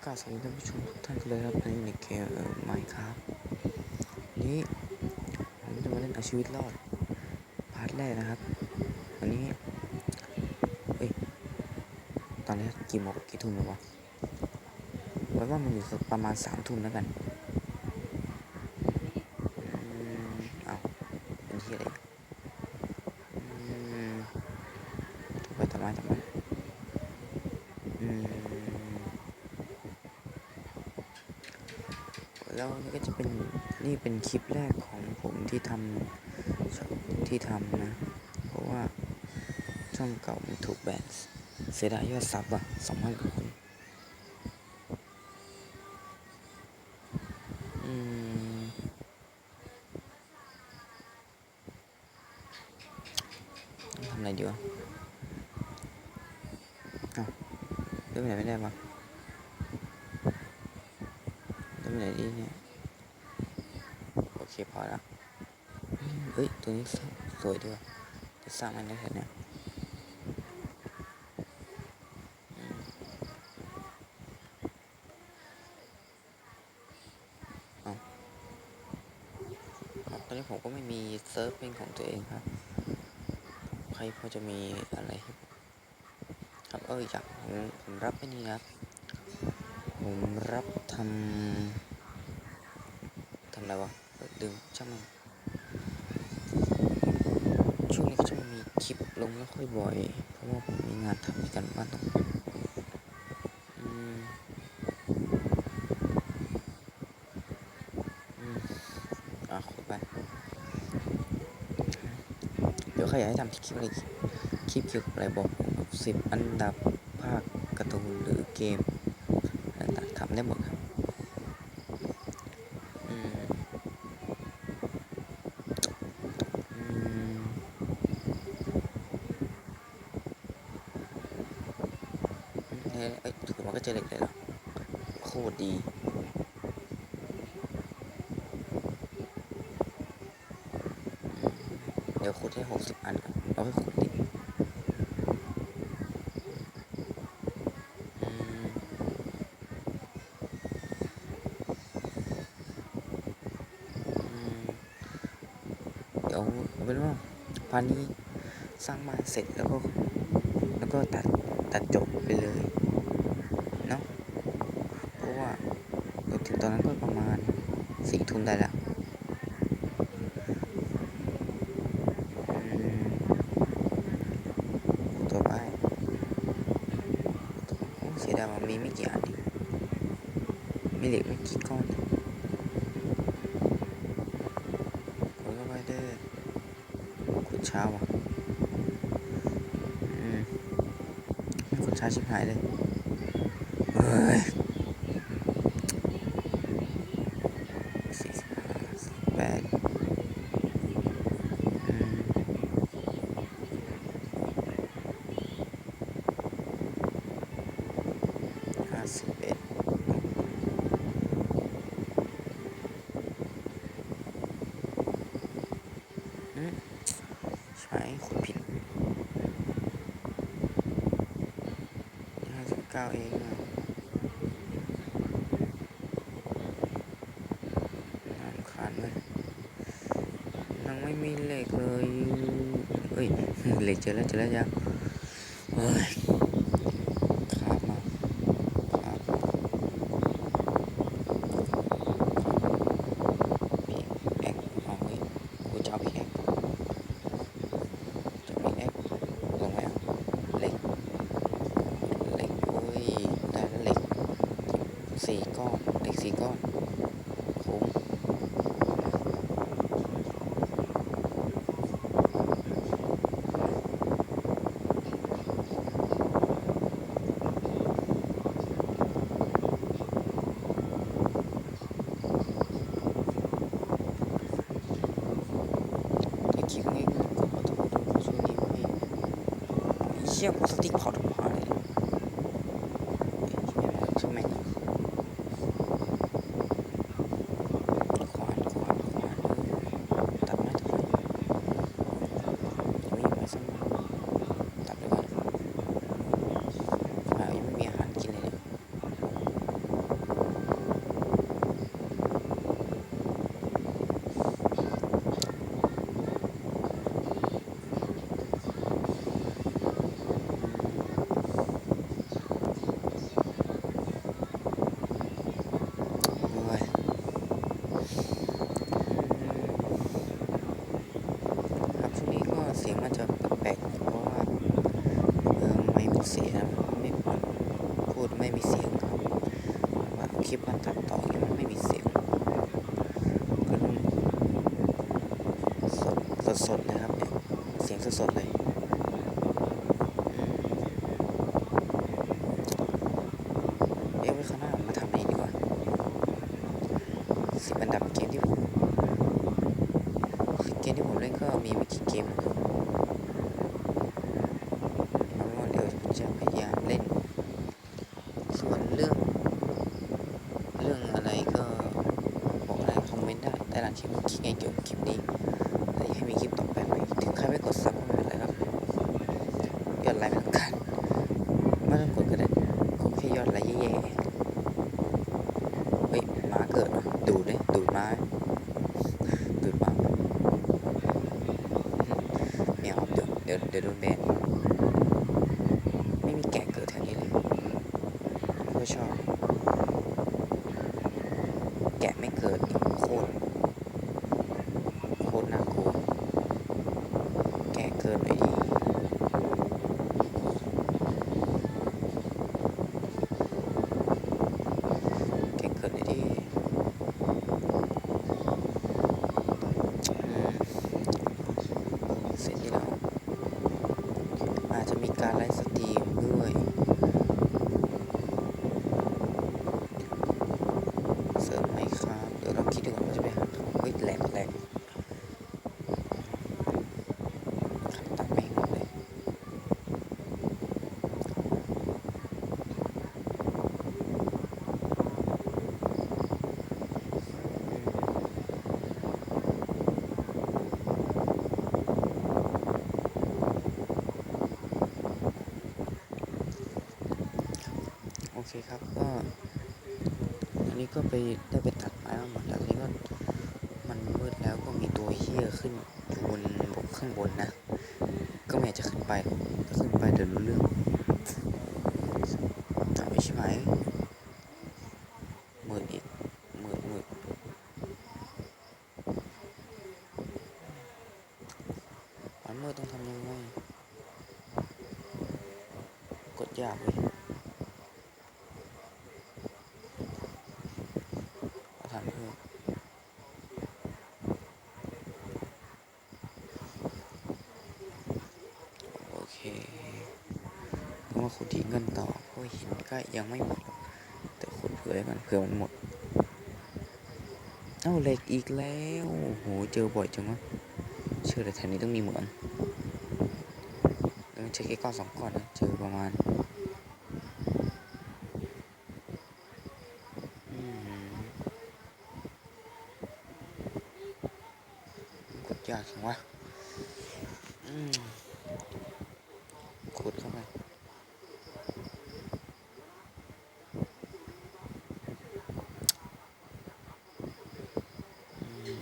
อกาสสวัสดีท่านผู้ชมทุกท่านกันเลยครับในเกมไมค์ครับนี้ผมจะมาเล่นเอาชีวิตรอดพาร์ทแรกนะครับวันนี้เอ้ยตอนนี้กี่โมงกี่ทุ่มแล้ววะไว้ว่ามันอยู่สักประมาณสามทุ่มแล้วกันเอาเป็นที่อะไรอืมไปทำไมทำไมอืม แล้วนี่ก็จะเป็นนี่เป็นคลิปแรกของผมที่ทำที่ทำนะ เพราะว่าช่องเก่ามันถูกแบนเสียดายยอดซับอะสองพันกว่าคนอืมทำอะไรดีวะอ้าวเล่นไปไหนไม่ได้ปะเล่น ไหนดีเนี่ย โอเคพอแล้วเฮ้ย ตัวนี้สสวยดีว่ะจะสร้างมันได้แค่เนี้ยตอนนี้ผมก็ไม่มีเซิร์ฟเป็นของตัวเองครับ ใครพอจะมีอะไร ครับเอออยากผมผมรับไม่นี่ครับ ผมรับทำ อะไรวะเดึงช่างมันช่วงนี้ก็จะมีคลิปลงไม่ค่อยบ่อย เพราะว่าผมมีงานทำมีกันบ้านต้องอืมอืมอะขุดไป เดี๋ยวใครอยากให้ทำคลิปอะไรคลิปเกี่ยวกับอะไรบอกสิบอันดับภาคการ์ตูนหรือเกมอะไรต่างๆทำได้หมดครับอืม อืม เอ้ยเอ้ยถูกมันก็เจอเหล็กเลยเหรอโคตรดีเดี๋ยวขุดให้หกสิบอันก่อนเอาให้ขุดดิเดี๋ยวเอาเป็นว่าพานนี้สร้างบ้านเสร็จแล้วก็ แล้วก็ตัดตัดจบไปเลยเนาะเพราะว่าเดี๋ยวถึงตอนนั้นก็ประมาณสี่ ทุ่มได้แล้วต่อไปโอ้เสียดายว่ามีไม่กี่อันเองมีเหล็กไม่กี่ก้อนเองโอ้ยไปเด้อขุดเช้าอะอืมขุดเช้าชิบหายเลยเฮ้ยสี่สิบห้าสิบแปดอืมห้าสิบเอ็ดอืม ใช้ขุดผิดห้าสิบเก้าเองนะน้ำขาดเลยยังไม่มีเหล็กเลย เอ้ยเหล็กเจอแล้วเจอแล้วยังเฮ้ยขาบมาขาบพี่แอกเอาไว้กูจะเอาพี่แอกจะพี่แอกลงไปเอาเหล็ก เหล็กเว้ยได้แล้วเหล็กสี่ก้อนเหล็กสี่ก้อนคุ้มแต่คลิปนี้ก็ขอโทษทุกคนช่วงนี้ไม่ เชี่ยกูสติ๊กพอทุกพาเลย ช่างแม่งอะขวานขวานขวานตัดไม้ตัดไม้ไม่ไม้สั้นตัดไปก่อนอ่ายังไม่มีอาหารกินเลยเนี่ย ไม่มีเสียงครับว่าคลิปมันตัดต่อเนี่ยมันไม่มีเสียงก็ต้องสดสดสดเลยครับเนี่ยเสีย งสดสดเลยเอ๊ะไว้ข้างหน้ามาทำนี้ดีกว่าสิบอันดับเกมที่ผมเกมที่ผมเล่นก็มีไม่กี่เกมนะครับเอาเป็นว่าเดี๋ยวผมจะพยายามเล่น ส่วนเรื่อง เรื่องอะไรก็บอกอะไรคอมเมนต์ได้ใต้ล่างคลิปคิดไงเกี่ยวกับคลิปนี้ ให้มีคลิปต่อไปไหมถึงใครไม่กดซับก็ไม่เป็นไรครับยอดไลค์ไม่ต้องการไม่ต้องกดก็ได้ขอแค่ยอดไลค์แย่ๆเฮ้ยหมาเตูดเลยดูดไมาดูดหมาเมียเดี๋ยวเดี๋ยวเดี๋ยวโดนแบนไม่มีแกะเกิดแถวนี้เลยก็ชอบ แกะไม่เกิดโคตรโคตรน่ากลัวแกะเกิดไปดีแกะเกิดไปดีอืมเสร็จที่แล้วอาจจะมี การไลฟ์สตรีมด้วย เสริมไหมครับ เดี๋ยวเราคิดดูก่อนว่าจะไปหาเฮ้ยแหลกแหลกขับตัดไม่หมดเลยโอ เคครับก็อันนี้ก็ไปได้ไปตัดไม้มาหมดแล้วทีนี้ก็มันมืดแล้วก็มีตัวเฮี้ยขึ้นอยู่บนบกข้างบนนะ ก็ไม่อยากจะขึ้นไปก็ขึ้นไปเดี๋ยวรู้เรื่องเอาไปใช่ไหมดอีกมืดมืดมันมืดต้องทำยังไงกดยากเลยขอถามเพิ่ม โอเคก็มาขุดทิ้งกันต่อเพราะหินก็ยังไม่หมด แต่ขุดเผื่อไว้ก่อนเผื่อมันหมด เอ้าเหล็กอีกแล้วโอ้โหเจอบ่อยจังวะเชื่อแต่แถวนี้ต้องมีเหมืองแล้วมันเช็คแค่ก้อนสองก้อนนะเจอประมาณอืมขุดยากจังวะอืม ขุดเข้าไปอืม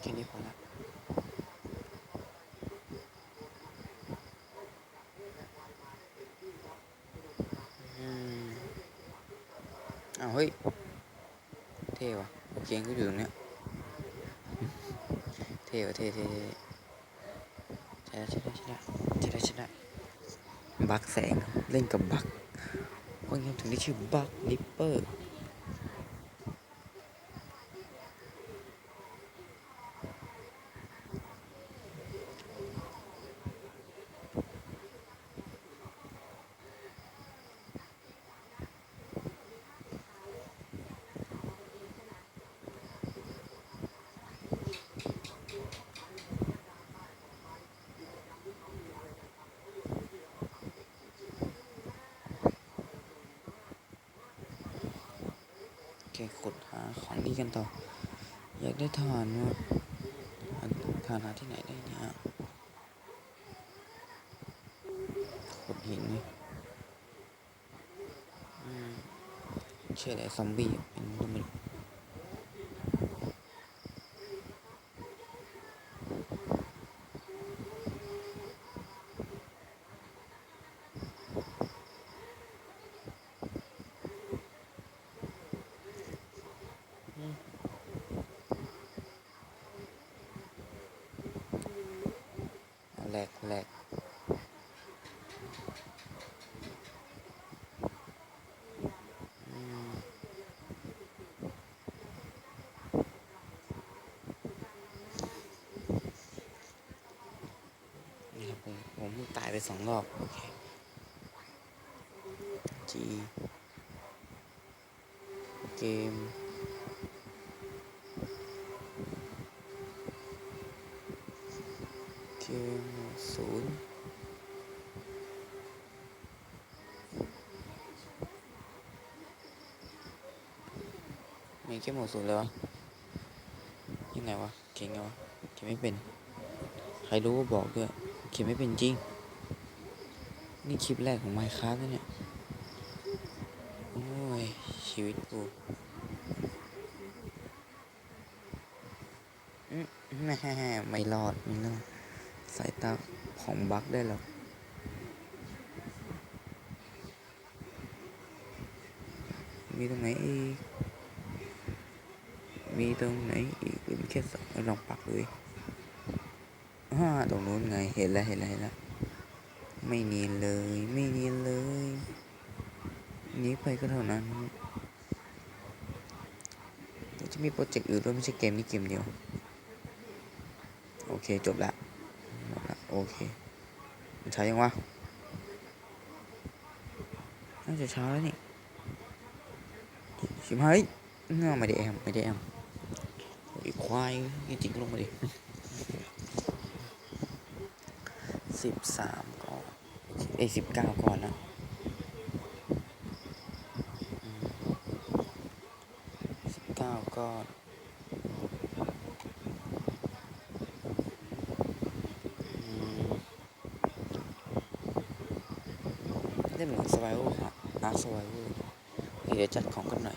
แค่นี้พอละอืม อ้าวเฮ้ย เท่ว่ะโอเคก็อยู่ตรงเนี้ยเท่ว่ะเท่เท่เท่ใช่ได้ใช่ได้ใช่ได้ใช่ได้ใช่ได้บักแสงเล่นกับบักเพราะงั้นถึงได้ชื่อบักลิปเปอร์โอเค ของดีกันต่อ อยากได้ฐานว่าฐานหาที่ไหนได้เนี่ยขุดหินนี่เชื่อแต่ซอมบี้เป็นตัวมันอื แหลกแหลกนี่ครับผม ผมตายไปสองรอบ โอเค G เกมเกม ศูนย์มีเกมหมดศูนย์เลยวะยังไงวะเก่งไงวะเขียนไม่เป็น ใครรู้ก็บอกด้วยเขียนไม่เป็นจริง นี่คลิปแรกของ Minecraft นะเนี่ย โอ้ย ชีวิตกูแม่ไม่รอดไม่รอดสายตา ของบักได้หรอกมีตรงไหนอีก มีตรงไหนอีกเป็นแค่สองลองปักเลยอ่าตรงนู้นไง เห็นแล้วเห็นแล้วเห็นแล้ว ไม่เนียนเลย ไม่เนียนเลย นี้ไปก็เท่านั้น จะมีโปรเจกต์อื่นด้วยไม่ใช่เกมนี้เกมเดียว โอเคจบละ โอเคมันใช้ยังวะน่าจะช้าแล้วนี่ชิมเฮ้ยน่าไม่ได้แอมไม่ได้แอมโอ้ยควายจริงๆลงมาดิสิบสามก่อนเอ้สิบเก้าก่อนนะสิบเก้าก่อน ได้เหมือนสไบโอครับอาร์สไบโอเดี๋ยวจัดของกันหน่อย